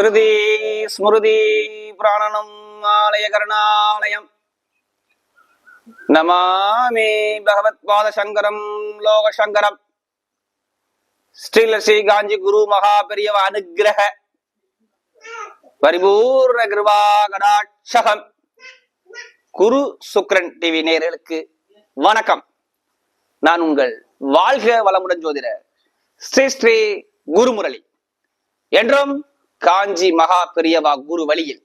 ஸ்ருதி ஸ்மிருதி பிராணனம் ஆலய கருணாலயம். நமாமி பகவத் பாத சங்கரம் லோக சங்கரம் ஸ்ரீலஸ்ரீ காஞ்சி குரு மகா பெரியவ அனுகிரக. பரிபூர்ண கிருபா கடாட்சகம். குரு சுக்ரன் டிவி நேர்களுக்கு வணக்கம். நான் உங்கள் வாழ்க வளமுடன் ஜோதிட ஸ்ரீ ஸ்ரீ குருமுரளி. என்றும் காஞ்சி மகா பெரியவா குரு வழியில்.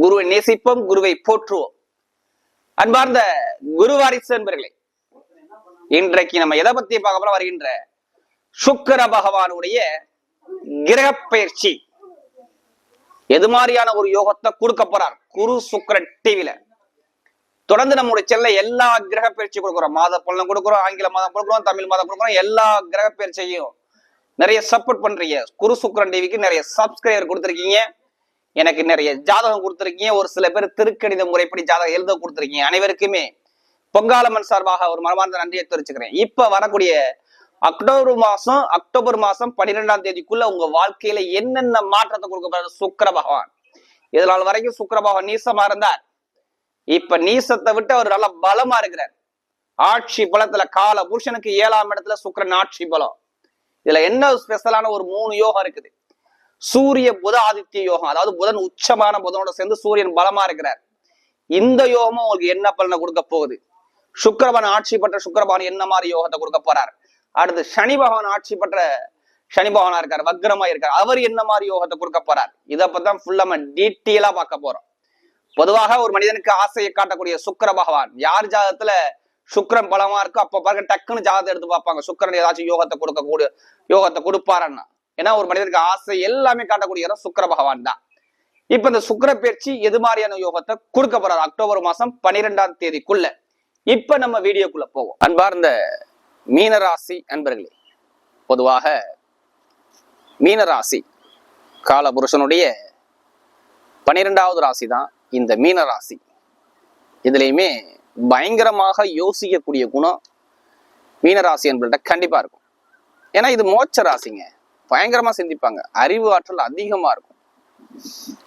குருவை நேசிப்போம் குருவை போற்றுவோம். அன்பார்ந்த குருவாரிசு என்பர்களே இன்றைக்கு நம்ம எதை பத்தி பார்க்க போறோம்? வருகின்ற சுக்கர பகவானுடைய கிரக பயிற்சி. எது மாதிரியான ஒரு யோகத்தை கொடுக்க போறார்? குரு சுக்கரன் டிவில தொடர்ந்து நம்முடைய செல்ல எல்லா கிரக பயிற்சி கொடுக்குறோம். மாத பலனும் கொடுக்குறோம் ஆங்கில மாதம் கொடுக்குறோம் தமிழ் மாதம் கொடுக்குறோம் எல்லா கிரக பயிற்சியையும் நிறைய சப்போர்ட் பண்றீங்க. குரு சுக்கரன் டிவிக்கு நிறைய சப்ஸ்கிரைபர் கொடுத்துருக்கீங்க. எனக்கு நிறைய ஜாதகம் கொடுத்துருக்கீங்க. ஒரு சில பேர் திருக்கணித முறைப்படி ஜாதகம் எழுத கொடுத்துருக்கீங்க. அனைவருக்குமே பொங்காலம்மன் சார்பாக ஒரு மனமார்ந்த நன்றியை தெரிவிச்சுக்கிறேன். இப்ப வரக்கூடிய அக்டோபர் மாசம் அக்டோபர் மாசம் பன்னிரெண்டாம் தேதிக்குள்ள உங்க வாழ்க்கையில என்னென்ன மாற்றத்தை கொடுக்க போறாரு சுக்கர பகவான். இதனால் வரைக்கும் சுக்கர பகவான் நீசமா இருந்தார். இப்ப நீசத்தை விட்டு அவர் நல்ல பலமா இருக்கிறார். ஆட்சி பலத்துல கால புருஷனுக்கு ஏழாம் இடத்துல சுக்கிரன் ஆட்சி பலம். இதுல என்ன ஸ்பெஷலான ஒரு மூணு யோகம் இருக்குது? சூரிய புத ஆதித்ய யோகம். அதாவது புதன் உச்சமான புதனோட சேர்ந்து சூரியன் பலமா இருக்கிறார். இந்த யோகமும் உங்களுக்கு என்ன பலனை கொடுக்க போகுது? சுக்கிரபவன் ஆட்சி பெற்ற சுக்கரபான் என்ன மாதிரி யோகத்தை கொடுக்க போறார்? அடுத்து சனி பகவான் ஆட்சி பெற்ற சனி பகவானா இருக்கார் வக்ரமா இருக்கார். அவர் என்ன மாதிரி யோகத்தை கொடுக்க போறார்? இதை பத்தி ஃபுல்லா நம்ம டீட்டெயிலா பார்க்க போறோம். பொதுவாக ஒரு மனிதனுக்கு ஆசையை காட்டக்கூடிய சுக்கர பகவான் யார் ஜாதத்துல சுக்கரன் பலமா இருக்கு அப்ப பாருங்க டக்குன்னு ஜாதகத்தை எடுத்து பார்ப்பாங்க. சுக்கரன் ஏதாச்சும் யோகத்தை கொடுக்க கூடிய யோகத்தை கொடுப்பாருன்னா. ஏன்னா ஒரு மனிதனுக்கு ஆசை எல்லாமே காட்டக்கூடிய இடம் பகவான் தான். இப்ப இந்த சுக்கிர பயிற்சி எது மாதிரியான யோகத்தை கொடுக்க போறாரு? அக்டோபர் மாசம் பன்னிரெண்டாம் தேதிக்குள்ள. இப்ப நம்ம வீடியோக்குள்ள போவோம். அன்பார்ந்த மீனராசி அன்பர்களே பொதுவாக மீனராசி காலபுருஷனுடைய பனிரெண்டாவது ராசி தான் இந்த மீனராசி. இதுலயுமே பயங்கரமாக யோசிக்கக்கூடிய குணம் மீனராசி என்பட்ட கண்டிப்பா இருக்கும். ஏன்னா இது மோட்ச ராசிங்க. பயங்கரமா சிந்திப்பாங்க. அறிவு ஆற்றல் அதிகமா இருக்கும்.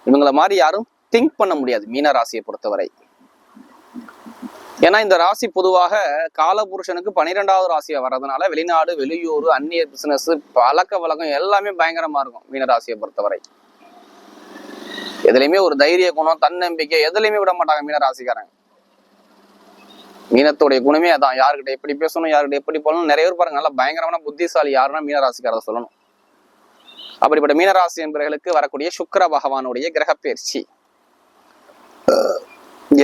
இவங்கள மாதிரி யாரும் திங்க் பண்ண முடியாது மீன ராசியை பொறுத்தவரை. ஏன்னா இந்த ராசி பொதுவாக காலபுருஷனுக்கு பன்னிரெண்டாவது ராசியை வர்றதுனால வெளிநாடு வெளியூர் அந்நிய பிசினஸ் பழக்க வழக்கம் எல்லாமே பயங்கரமா இருக்கும் மீனராசியை பொறுத்தவரை. எதுலையுமே ஒரு தைரிய குணம் தன்னம்பிக்கை எதுலையுமே விட மாட்டாங்க மீன ராசிக்காரங்க மீனத்துடைய குணமே அதான். யாருக்கிட்ட எப்படி பேசணும் யாருக்கிட்ட எப்படி போகணும் நிறைய பேர் பாருங்க நல்லா பயங்கரமான புத்திசாலி யாருன்னா மீனராசிக்காரத சொல்லணும். அப்படிப்பட்ட மீனராசி என்பவர்களுக்கு வரக்கூடிய சுக்கர பகவானுடைய கிரக பயிற்சி.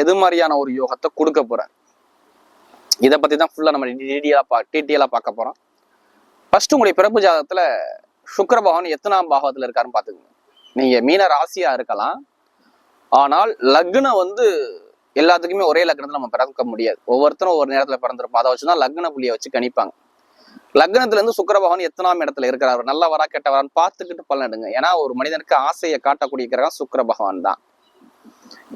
எது மாதிரியான ஒரு யோகத்தை கொடுக்க போறார்? இதை பத்தி தான் ஃபுல்லா நம்ம டீட்டெயிலா பா பார்க்க போறோம். ஃபர்ஸ்ட் உங்களுடைய பிறப்பு ஜாதகத்துல சுக்கர பகவான் எத்தனாம் பாகத்துல இருக்காருன்னு பாத்துக்கோங்க நீங்க மீன ராசியா இருக்கலாம். ஆனால் லக்னம் வந்து எல்லாத்துக்குமே ஒரே லக்னத்துல நம்ம பிறக்க முடியாது. ஒவ்வொருத்தரும் ஒவ்வொரு நேரத்தில் பிறந்திருப்போம். அதை வச்சு தான் லக்ன புள்ளியை வச்சு கணிப்பாங்க. லக்னத்திலேருந்து இருந்து பகவான் எத்தனாம் இடத்துல இருக்கிறார்? நல்லவரா கெட்டவரான்னு பார்த்துக்கிட்டு பலன் எடுங்க. ஏன்னா ஒரு மனிதனுக்கு ஆசையை காட்டக்கூடிய கிரகம் சுக்கர பகவான் தான்.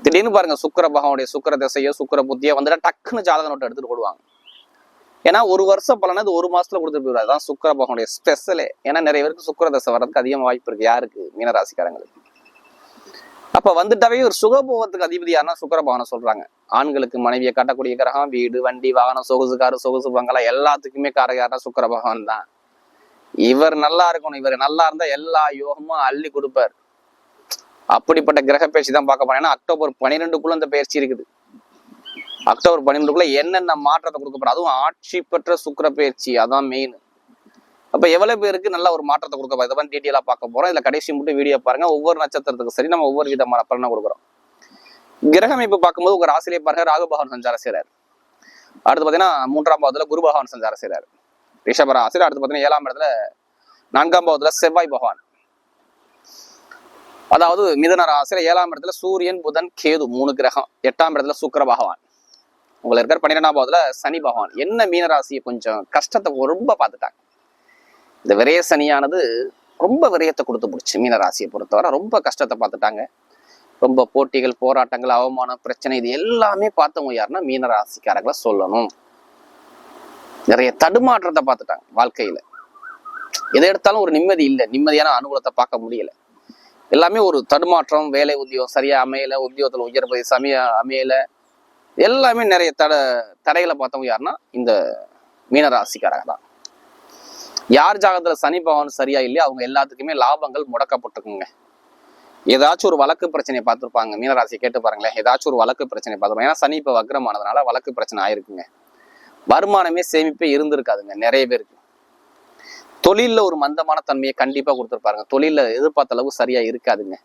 திடீர்னு பாருங்க சுக்கர பகவானுடைய சுக்கர திசையோ சுக்கர புத்தியோ வந்துட்டா டக்குன்னு ஜாதக நோட்டை எடுத்துட்டு போடுவாங்க. ஏன்னா ஒரு வருஷம் பலனை அது ஒரு மாசத்துல கொடுத்துட்டு போயிடுவாரு. அதான் சுக்கர பகவானுடைய ஸ்பெஷலே ஏன்னா நிறைய பேருக்கு சுக்கர தசை வர்றதுக்கு அதிகமா வாய்ப்பு இருக்கு. யாருக்கு? மீனராசிக்காரங்களுக்கு. அப்ப வந்துட்டாவே ஒரு சுகபோகத்துக்கு அதிபதி யாருன்னா சொல்றாங்க. ஆண்களுக்கு மனைவியை காட்டக்கூடிய கிரகம் வீடு வண்டி வாகனம் சொகுசு காரு சொகுசு பங்களா எல்லாத்துக்குமே காரக சுக்கர பகவான் தான். இவர் நல்லா இருக்கணும். இவர் நல்லா இருந்தா எல்லா யோகமும் அள்ளி கொடுப்பார். அப்படிப்பட்ட கிரக பயிற்சி தான் பார்க்க போறேன். ஏன்னா அக்டோபர் பன்னிரெண்டுக்குள்ள இந்த பயிற்சி இருக்குது. அக்டோபர் பன்னிரெண்டுக்குள்ள என்னென்ன மாற்றத்தை கொடுக்க போறோம் அதுவும் ஆட்சி பெற்ற சுக்கிர பயிற்சி அதான் மெயின் அப்போ எவ்வளவு பேருக்கு நல்ல ஒரு மாற்றத்தை கொடுக்க போறோம் இதை பார்க்க போறோம். இதில் கடைசி மட்டும் வீடியோ பாருங்க. ஒவ்வொரு நட்சத்திரத்துக்கு சரி நம்ம ஒவ்வொரு விதமான பலனை கொடுக்குறோம். கிரக அமைப்பு பார்க்கும்போது உங்க ராசிலே பாருங்க ராகு பகவான் சஞ்சாரம் செய்கிறார் அடுத்து பாத்தீங்கன்னா மூன்றாம் பாவத்துல குரு பகவான் சஞ்சாரம் செய்கிறார் ரிஷப ராசியில் அடுத்து பார்த்தீங்கன்னா ஏழாம் இடத்துல நான்காம் பாவத்துல செவ்வாய் பகவான். அதாவது மிதன ராசியில் ஏழாம் இடத்துல சூரியன் புதன் கேது மூணு கிரகம். எட்டாம் இடத்துல சுக்கிர பகவான். உங்களை இருக்கிற பன்னிரெண்டாம் பாவத்துல சனி பகவான். என்ன மீன ராசியை கொஞ்சம் கஷ்டத்தை ரொம்ப பார்த்துட்டாங்க. இந்த விரய சனியானது ரொம்ப விரயத்தை கொடுத்து பிடிச்சி மீன ராசியை பொறுத்தவரை. ரொம்ப கஷ்டத்தை பார்த்துட்டாங்க. ரொம்ப போட்டிகள் போராட்டங்கள் அவமானம் பிரச்சனை இது எல்லாமே பார்த்தவங்க யாருன்னா மீன ராசிக்காரங்களை சொல்லணும். நிறைய தடுமாற்றத்தை பார்த்துட்டாங்க வாழ்க்கையில. எதை எடுத்தாலும் ஒரு நிம்மதி இல்லை. நிம்மதியான அனுகூலத்தை பார்க்க முடியல. எல்லாமே ஒரு தடுமாற்றம் வேலை உத்தியோகம் சரியா அமையல உத்தியோகத்துல உயர்பதி சமய அமையல. எல்லாமே நிறைய தட தடைகளை பார்த்தவங்க யாருன்னா இந்த மீனராசிக்காரங்க தான். யார் ஜாகத்துல சனி பகவான் சரியா இல்லையோ அவங்க எல்லாத்துக்குமே லாபங்கள் முடக்கப்பட்டிருக்குங்க. ஏதாச்சும் ஒரு வழக்கு பிரச்சனையை பார்த்துருப்பாங்க. மீனராசி கேட்டு பாருங்களேன். ஏதாச்சும் ஒரு வழக்கு பிரச்சனை பார்த்துருப்பாங்க. ஏன்னா சனி இப்போ வக்ரமானதுனால வழக்கு பிரச்சனை ஆயிருக்குங்க. வருமானமே சேமிப்பே இருந்திருக்காதுங்க நிறைய பேருக்கு. தொழிலில் ஒரு மந்தமான தன்மையை கண்டிப்பாக கொடுத்துருப்பாருங்க. தொழிலில் எதிர்பார்த்த அளவு சரியாக இருக்காதுங்க.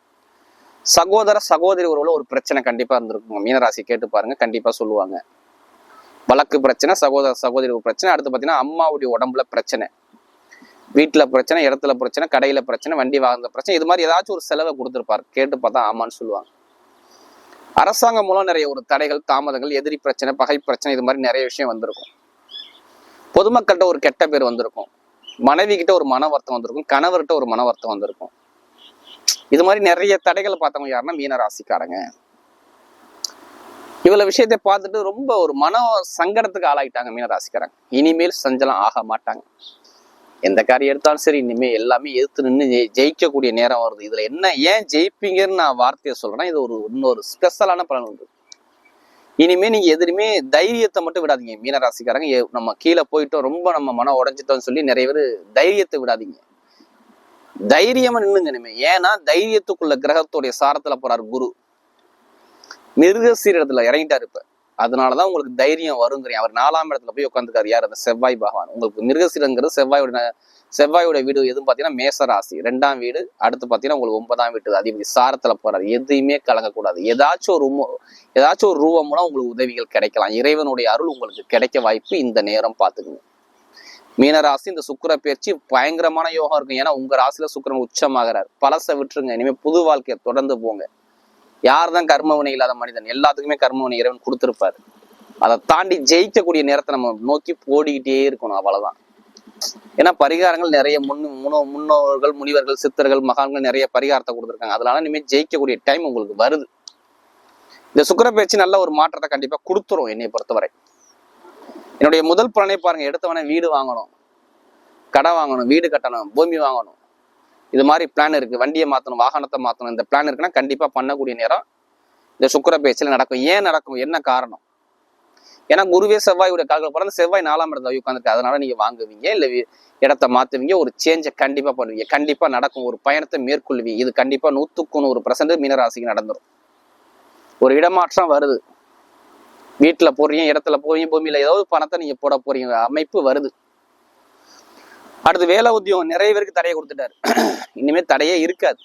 சகோதர சகோதரி உறவுல ஒரு பிரச்சனை கண்டிப்பாக இருந்திருக்குங்க. மீனராசி கேட்டு பாருங்க. கண்டிப்பாக சொல்லுவாங்க. வழக்கு பிரச்சனை சகோதர சகோதரி ஒரு பிரச்சனை. அடுத்து பார்த்தீங்கன்னா அம்மாவுடைய உடம்புல பிரச்சனை. வீட்டுல பிரச்சனை இடத்துல பிரச்சனை கடையில பிரச்சனை வண்டி வாங்குற பிரச்சனை இது மாதிரி ஏதாச்சும் ஒரு செலவை கொடுத்துருப்பாரு. கேட்டு பார்த்தா ஆமான்னு சொல்லுவாங்க. அரசாங்கம் மூலம் நிறைய ஒரு தடைகள் தாமதங்கள் எதிரி பிரச்சனை பகை பிரச்சனை இது மாதிரி நிறைய விஷயம் வந்திருக்கும். பொதுமக்கள்கிட்ட ஒரு கெட்ட பேர் வந்திருக்கும். மனைவி கிட்ட ஒரு மன வருத்தம் வந்திருக்கும். கணவர்கிட்ட ஒரு மன வருத்தம் வந்திருக்கும். இது மாதிரி நிறைய தடைகளை பார்த்தவங்க யாருன்னா மீன ராசிக்காரங்க. இவ்வளவு விஷயத்தை பார்த்துட்டு ரொம்ப ஒரு மன சங்கடத்துக்கு ஆளாயிட்டாங்க மீன ராசிக்காரங்க. இனிமேல் செஞ்சலாம் ஆக மாட்டாங்க. எந்த காரியம் எடுத்தாலும் சரி இனிமே எல்லாமே எதிர்த்து நின்று ஜெயிக்கக்கூடிய நேரம் வருது. இதுல என்ன ஏன் ஜெயிப்பீங்கன்னு நான் வார்த்தையை சொல்றேன்னா இது ஒரு இன்னொரு ஸ்பெஷலான பலன் உண்டு. இனிமே நீங்க எதுலையுமே தைரியத்தை மட்டும் விடாதீங்க. மீனராசிக்காரங்க நம்ம கீழே போயிட்டோம் ரொம்ப நம்ம மனம் உடஞ்சிட்டோம்னு சொல்லி நிறைய பேர் தைரியத்தை விடாதீங்க. தைரியமா நின்னுங்க இனிமே. ஏன்னா தைரியத்துக்குள்ள கிரகத்துடைய சாரத்துல போறார் குரு. மிருகசீரத்துல இறங்கிட்டாரு இப்ப. அதனாலதான் உங்களுக்கு தைரியம் வருங்கிறேன் அவர் நாலாம் இடத்துல போய் உட்காந்துக்காரு யார்? அந்த செவ்வாய் பகவான். உங்களுக்கு மிருகசீரங்கிறது செவ்வாயோட செவ்வாயோட வீடு எதுவும் பாத்தீங்கன்னா மேசராசி. ரெண்டாம் வீடு அடுத்து பாத்தீங்கன்னா உங்களுக்கு ஒன்பதாம் வீட்டு அதிபதி. சாரத்துல போறாரு. எதையுமே கலங்கக்கூடாது. ஏதாச்சும் ஒரு ஏதாச்சும் ஒரு ரூபம் மூலம் உங்களுக்கு உதவிகள் கிடைக்கலாம். இறைவனுடைய அருள் உங்களுக்கு கிடைக்க வாய்ப்பு இந்த நேரம் பாத்துக்குங்க மீனராசி இந்த சுக்கிர பயிற்சி பயங்கரமான யோகம் இருக்கும் ஏன்னா உங்க ராசியில சுக்கிரன் உச்சமாகிறார். பழச விட்டுருங்க. இனிமே புது வாழ்க்கையை தொடர்ந்து போங்க. யார் தான் கர்மவினை இல்லாத மனிதன் எல்லாத்துக்குமே கர்மவினை இறைவன் கொடுத்துருப்பாரு. அதை தாண்டி ஜெயிக்கக்கூடிய நேரத்தை நம்ம நோக்கி ஓடிக்கிட்டே இருக்கணும் அவ்வளவுதான். ஏன்னா பரிகாரங்கள் நிறைய முன் முன்னோ முன்னோர்கள் முனிவர்கள் சித்தர்கள் மகான்கள் நிறைய பரிகாரத்தை கொடுத்துருக்காங்க. அதனால இனிமேல் ஜெயிக்கக்கூடிய டைம் உங்களுக்கு வருது. இந்த சுக்கர பயிற்சி நல்ல ஒரு மாற்றத்தை கண்டிப்பா கொடுத்துரும் என்னை பொறுத்தவரை. என்னுடைய முதல் பலனை பாருங்க. எடுத்தவனே வீடு வாங்கணும். கடை வாங்கணும். வீடு கட்டணும். பூமி வாங்கணும். இது மாதிரி பிளான் இருக்குது வண்டியை மாற்றணும் வாகனத்தை மாற்றணும் இந்த பிளான் இருக்குன்னா கண்டிப்பாக பண்ணக்கூடிய நேரம் இந்த சுக்கிர பேச்சில் நடக்கும். ஏன் நடக்கும்? என்ன காரணம்? ஏன்னா குருவே செவ்வாயுடைய கால்கள் பிறந்த செவ்வாய் நாலாம் இடத்துல உட்காந்துருக்கு அதனால நீங்கள் வாங்குவீங்க இல்லை இடத்த மாற்றுவீங்க ஒரு சேஞ்சை கண்டிப்பாக பண்ணுவீங்க. கண்டிப்பாக நடக்கும். ஒரு பயணத்தை மேற்கொள்வீங்க. இது கண்டிப்பாக நூற்றுக்கு நூறு பர்சன்ட் மீனராசிக்கு நடந்துடும் ஒரு இடமாற்றம் வருது. வீட்டில் போடுறீங்க இடத்துல போறீங்க பூமியில் ஏதாவது பணத்தை நீங்கள் போட போறீங்க. அமைப்பு வருது. அடுத்து வேலை உத்தியோகம் நிறைய பேருக்கு தடையை கொடுத்துட்டாரு. இனிமே தடையே இருக்காது.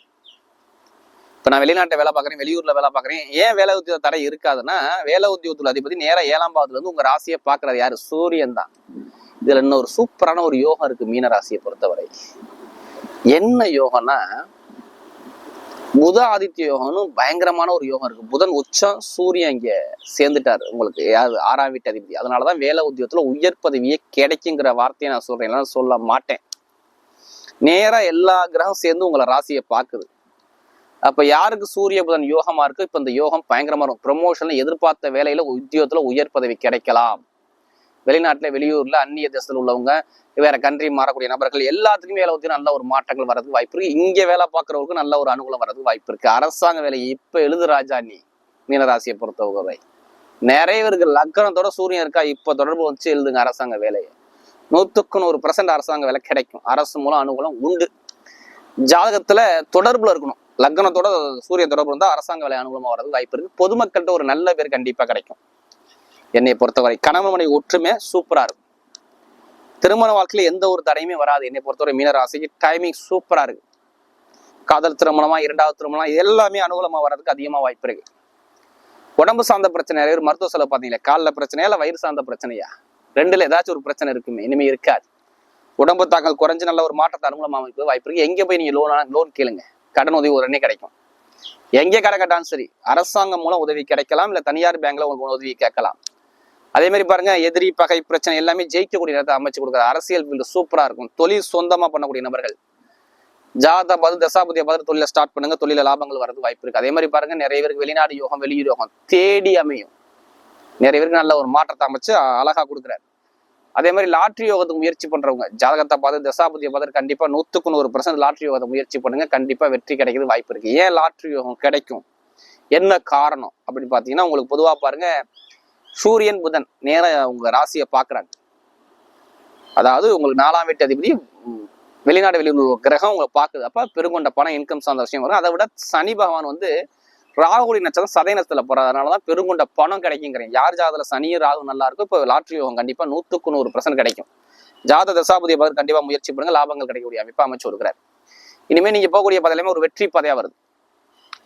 இப்போ நான் வெளிநாட்டை வேலை பார்க்குறேன் வெளியூர்ல வேலை பார்க்குறேன். ஏன் வேலை உத்தியோக தடை இருக்காதுன்னா வேலை உத்தியோகத்துல அதிபதி நேராக ஏழாம் பாவத்துல இருந்து உங்க ராசியை பாக்குறது யாரு? சூரியன் தான். இதுல இன்னொரு சூப்பரான ஒரு யோகம் இருக்கு மீன ராசியை பொறுத்தவரை. என்ன யோகம்னா புத ஆதித்ய யோகம்னு பயங்கரமான ஒரு யோகம் இருக்கு. புதன் உச்சம் சூரியன் இங்க சேர்ந்துட்டாரு. உங்களுக்கு யாரு ஆறாம் வீட்டு அதிபதி. அதனாலதான் வேலை உத்தியோகத்துல உயர் பதவியே கிடைக்குங்கிற வார்த்தையை நான் சொல்றேன். எல்லாம் சொல்ல மாட்டேன். நேரா எல்லா கிரகம் சேர்ந்து உங்களை ராசியை பாக்குது அப்ப யாருக்கு சூரிய புதன் யோகமா இருக்கு இப்ப இந்த யோகம் பயங்கரமா இருக்கும். ப்ரொமோஷன்ல எதிர்பார்த்த வேலையில உத்தியோகத்துல உயர் பதவி கிடைக்கலாம். வெளிநாட்டுல வெளியூர்ல அந்நிய தேசத்துல உள்ளவங்க வேற கண்ட்ரி மாறக்கூடிய நபர்கள் எல்லாத்துக்குமே வேலை உத்தியோகம் நல்ல ஒரு மாற்றங்கள் வரதுக்கு வாய்ப்பு இருக்கு. இங்க வேலை பார்க்கறவங்களுக்கு நல்ல ஒரு அனுகூலம் வரதுக்கு வாய்ப்பு இருக்குது அரசாங்க வேலை இப்ப எழுது ராஜா நீ மீனராசியை பொறுத்தவரை. நிறைய பேருக்கு லக்கணத்தோட சூரியன் இருக்கா இப்ப தொடர்பு வச்சு எழுதுங்க அரசாங்க வேலையை. நூற்றுக்கு நூறு பர்சன்ட் அரசாங்க வேலை கிடைக்கும். அரசு மூலம் அனுகூலம் உண்டு. ஜாதகத்துல தொடர்புல இருக்கணும். லக்னத்தோட சூரிய தொடர்பு இருந்தால் அரசாங்க வேலை அனுகூலமாக வரதுக்கு வாய்ப்பு இருக்கு. பொதுமக்கள்கிட்ட ஒரு நல்ல பேர் கண்டிப்பா கிடைக்கும். என்னை பொறுத்தவரை கணவன் மனைவி ஒற்றுமை சூப்பரா இருக்கும். திருமண வாழ்க்கையில எந்த ஒரு தடையுமே வராது. என்னை பொறுத்தவரை மீனராசிக்கு டைமிங் சூப்பரா இருக்கு. காதல் திருமணமா இரண்டாவது திருமணம் இது எல்லாமே அனுகூலமா வர்றதுக்கு அதிகமா வாய்ப்பு இருக்கு. உடம்பு சார்ந்த பிரச்சனை நிறைய மருத்துவ செலவு பார்த்தீங்களா? காலில் பிரச்சனையா இல்ல வயிறு சார்ந்த பிரச்சனையா? ரெண்டுல ஏதாச்சும் ஒரு பிரச்சனை இருக்குமே இனிமே இருக்காது. உடம்பு தாக்கல் குறைஞ்சு நல்ல ஒரு மாற்றத்தை அனுகூலமா அமைப்பு வாய்ப்பு இருக்கு. எங்க போய் நீங்க லோன் லோன் கேளுங்க. கடன் உதவி உடனே கிடைக்கும். எங்க கடை கட்டாலும் சரி அரசாங்கம் மூலம் உதவி கிடைக்கலாம் இல்ல தனியார் பேங்க்ல உங்களுக்கு உதவி கேட்கலாம். அதே மாதிரி பாருங்க எதிரி பகை பிரச்சனை எல்லாமே ஜெயிக்கக்கூடிய நேரத்தை அமைச்சு கொடுக்குற அரசியல் ஃபீல்டு சூப்பரா இருக்கும். தொழில் சொந்தமா பண்ணக்கூடிய நபர்கள். ஜாதா பதில் தசாபதிய பதில் தொழில ஸ்டார்ட் பண்ணுங்க. தொழில லாபங்கள் வரது வாய்ப்பு இருக்கு. அதே மாதிரி பாருங்க நிறைய பேருக்கு வெளிநாடு யோகம் வெளியூர் யோகம் தேடி அமையும். நிறைய பேருக்கு நல்ல ஒரு மாற்றத்தை அமைச்சு அழகா கொடுக்குறாரு. அதே மாதிரி லாட்ரி யோகத்துக்கு முயற்சி பண்றவங்க ஜாதகத்தை பார்த்து தசாபதியை பார்த்து கண்டிப்பா நூத்துக்கு நூறு பர்சன்ட் லாட்ரி யோகத்தை முயற்சி பண்ணுங்க. கண்டிப்பா வெற்றி கிடைக்கிறது வாய்ப்பு இருக்கு. ஏன் லாட்ரி யோகம் கிடைக்கும்? என்ன காரணம்? அப்படின்னு பாத்தீங்கன்னா உங்களுக்கு பொதுவா பாருங்க சூரியன் புதன் நேர உங்க ராசியை பாக்குறாங்க அதாவது உங்களுக்கு நாலாம் வீட்டு அதிபதி வெளிநாடு வெளியூர் கிரகம் உங்களை பாக்குது அப்ப பெருங்கொண்ட பணம் இன்கம் சார்ந்த விஷயம் வரும். அதை விட சனி பகவான் வந்து ராகுடி நட்சத்திரம் சதயனத்துல போறதுனால தான் பெருங்கொண்ட பணம் கிடைக்குங்கிறேன் யார் ஜாதத்துல சனியும் ராகு நல்லா இருக்கும் இப்போ லாட்ரி யோகம் கண்டிப்பா நூத்துக்கு நூறு பர்சன்ட் கிடைக்கும். ஜாத தசாபதியை பார்த்து கண்டிப்பா முயற்சி பண்ணுங்க. லாபங்கள் கிடைக்கக்கூடிய அமைப்பு அமைச்சு கொடுக்குறாரு. இனிமே நீங்க போகக்கூடிய பதையிலுமே ஒரு வெற்றி பதையாக வருது.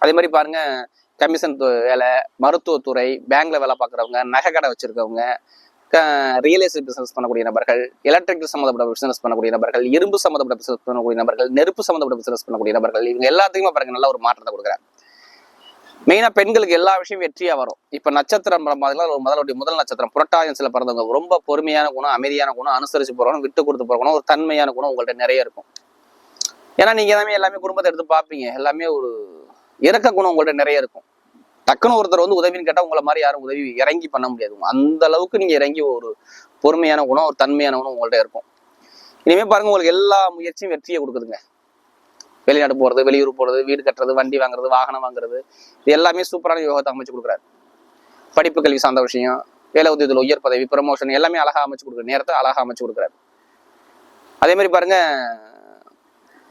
அதே மாதிரி பாருங்க கமிஷன் வேலை மருத்துவத்துறை பேங்க்ல வேலை பார்க்குறவங்க நகை கடை வச்சிருக்கவங்க ரியல் எஸ்டேட் பிசினஸ் பண்ணக்கூடிய நபர்கள் எலக்ட்ரிக்கல் சம்மந்தப்பட்ட பிசினஸ் பண்ணக்கூடிய நபர்கள் இரும்பு சம்மந்தப்பட்ட பிசினஸ் பண்ணக்கூடிய நபர்கள் நெருப்பு சம்மந்தப்பட்ட பிசினஸ் பண்ணக்கூடிய நபர்கள் இவங்க எல்லாத்துக்குமே பாருங்க நல்ல ஒரு மாற்றத்தை கொடுக்குறாங்க. மெயினா பெண்களுக்கு எல்லா விஷயம் வெற்றியா வரும். இப்ப நட்சத்திரம் பார்த்தீங்கன்னா ஒரு முதலுடைய முதல் நட்சத்திரம் புரட்டாயன்ஸில் பிறந்தவங்க ரொம்ப பொறுமையான குணம் அமைதியான குணம் அனுசரிச்சு போறவங்க விட்டு கொடுத்து போறவங்க ஒரு தன்மையான குணம் உங்கள்கிட்ட நிறைய இருக்கும். ஏன்னா நீங்கள் எல்லாமே எல்லாமே குடும்பத்தை எடுத்து பார்ப்பீங்க. எல்லாமே ஒரு இறக்க குணம் உங்கள்ட்ட நிறைய இருக்கும். டக்குன்னு ஒருத்தர் வந்து உதவின்னு கேட்டால் உங்களை மாதிரி யாரும் உதவி இறங்கி பண்ண முடியாது. அந்த அளவுக்கு நீங்கள் இறங்கி ஒரு பொறுமையான குணம் ஒரு தன்மையான குணம் உங்கள்ட்ட இருக்கும். இனிமேல் பாருங்க உங்களுக்கு எல்லா முயற்சியும் வெற்றியை கொடுக்குதுங்க. வெளிநாடு போகிறது வெளியூர் போறது வீடு கட்டுறது வண்டி வாங்குறது வாகனம் வாங்குறது இது எல்லாமே சூப்பரான யோகத்தை அமைச்சு கொடுக்குறாரு. படிப்பு கல்வி சார்ந்த விஷயம் வேலை உதவியில் உயர் பதவி ப்ரமோஷன் எல்லாமே அழகாக அமைச்சு கொடுக்குற நேரத்தை அழகா அமைச்சு கொடுக்குறாரு. அதே மாதிரி பாருங்க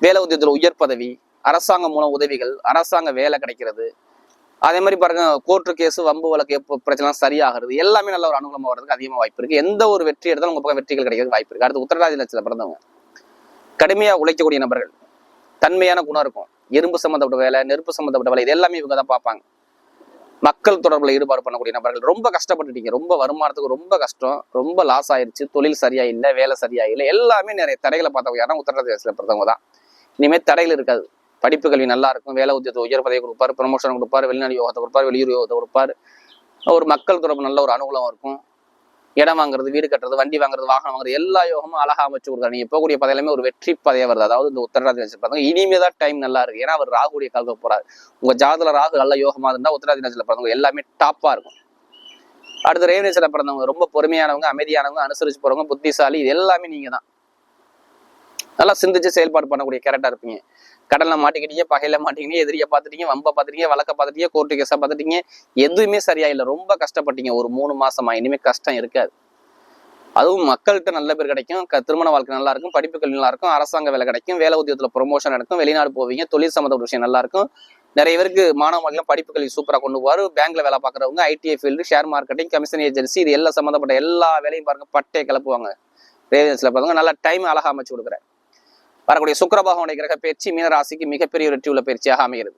வேலை உதவியில் உயர் பதவி அரசாங்கம் மூலம் உதவிகள் அரசாங்க வேலை கிடைக்கிறது. அதே மாதிரி பாருங்க கோர்ட்டு கேஸ் வம்பு வழக்கு எப்போ பிரச்சனை சரியாகிறது எல்லாமே நல்ல ஒரு அனுகூலமாக வர்றதுக்கு அதிகமாக வாய்ப்பு இருக்கு. எந்த ஒரு வெற்றி எடுத்தாலும் உங்க பக்கம் வெற்றிகள் கிடைக்கிறது வாய்ப்பு இருக்கு. அடுத்து உத்தரராஜ லட்சத்தில் பிறந்தவங்க. கடுமையா உழைக்கக்கூடிய நபர்கள். தன்மையான குணம் இருக்கும். இரும்பு சம்மந்தப்பட்ட வேலை நெருப்பு சம்மந்தப்பட்ட வேலை இது எல்லாமே இவங்க தான் பார்ப்பாங்க. மக்கள் தொடர்பில் ஈடுபாடு பண்ணக்கூடிய நபர்கள். ரொம்ப கஷ்டப்பட்டுட்டீங்க. ரொம்ப வருமானத்துக்கு ரொம்ப கஷ்டம். ரொம்ப லாஸ் ஆயிடுச்சு தொழில் சரியா இல்லை வேலை சரியா இல்லை எல்லாமே நிறைய தடைகளை பார்த்தவங்க யாரும் உத்தரப்பிரதேசத்தில் பிறந்தவங்க தான். இனிமேல் தடைகள் இருக்காது. படிப்பு கல்வி நல்லா இருக்கும் வேலை உத்தியத்தை உயர் பதவி கொடுப்பாரு ப்ரமோஷன் கொடுப்பாரு வெளிநாடு யோகத்தை கொடுப்பாரு வெளியூர் யோகத்தை கொடுப்பாரு. ஒரு மக்கள் தொடர்பு நல்ல ஒரு அனுகூலம் இருக்கும். இடம் வாங்குறது வீடு கட்டுறது வண்டி வாங்குறது வாகனம் வாங்குறது எல்லா யோகமும் அழகா அமைச்சு கொடுக்குறாரு. நீங்க போகக்கூடிய பதையிலுமே ஒரு வெற்றி பதையா வருது. அதாவது இந்த உத்தரராஜ நட்சத்திரம் இனிமே தான் டைம் நல்லா இருக்கு. ஏன்னா அவர் ராகுடைய காலத்தை போறாரு. உங்க ஜாதல ராகு நல்ல யோகமா இருந்தா உத்தராதி நட்சத்திரம் பிறந்தவங்க எல்லாமே டாப்பா இருக்கும். அடுத்து ரேவனேஸ்வர பிறந்தவங்க ரொம்ப பொறுமையானவங்க அமைதியானவங்க அனுசரிச்சு போறவங்க புத்திசாலி இது எல்லாமே நீங்க தான் நல்லா சிந்திச்சு செயல்பாடு பண்ணக்கூடிய கேரக்டா இருப்பீங்க. கடல்ல மாட்டிக்கிட்டீங்க பகையில மாட்டிக்கிட்டீங்க எதிரியை பார்த்துட்டீங்க வம்ப பார்த்துட்டீங்க வழக்க பார்த்துட்டீங்க கோர்ட்டு கேஸா பார்த்துட்டீங்க. எதுவுமே சரியா இல்லை. ரொம்ப கஷ்டப்பட்டீங்க. ஒரு மூணு மாசமா. இனிமே கஷ்டம் இருக்காது. அதுவும் மக்கள்கிட்ட நல்ல பேர் கிடைக்கும். திருமண வாழ்க்கை நல்லா இருக்கும். படிப்பு கல்வி நல்லா இருக்கும். அரசாங்க வேலை கிடைக்கும். வேலை உத்தியோகத்துல ப்ரொமோஷன் நடக்கும். வெளிநாடு போவீங்க. தொழில் சம்மந்தப்பட்ட விஷயம் நல்லா இருக்கும். நிறைய பேருக்கு மாணவ மக்களும் படிப்பு கல்வி சூப்பராக கொண்டு போவார் பேங்க்ல வேலை பார்க்குறவங்க ITI field share marketing commission agency இது எல்லாம் சம்மந்தப்பட்ட எல்லா வேலையும் பாருங்க. பட்டே கிளப்புவாங்க. ரேவியன்ஸில் பார்த்தவங்க நல்லா டைம் அழகா அமைச்சு கொடுக்குறேன் வரக்கூடிய சுக்கிர பகவானுடைய கிரக பயிற்சி மீன ராசிக்கு மிகப்பெரிய வெற்றி உள்ள பயிற்சியாக அமைகிறது.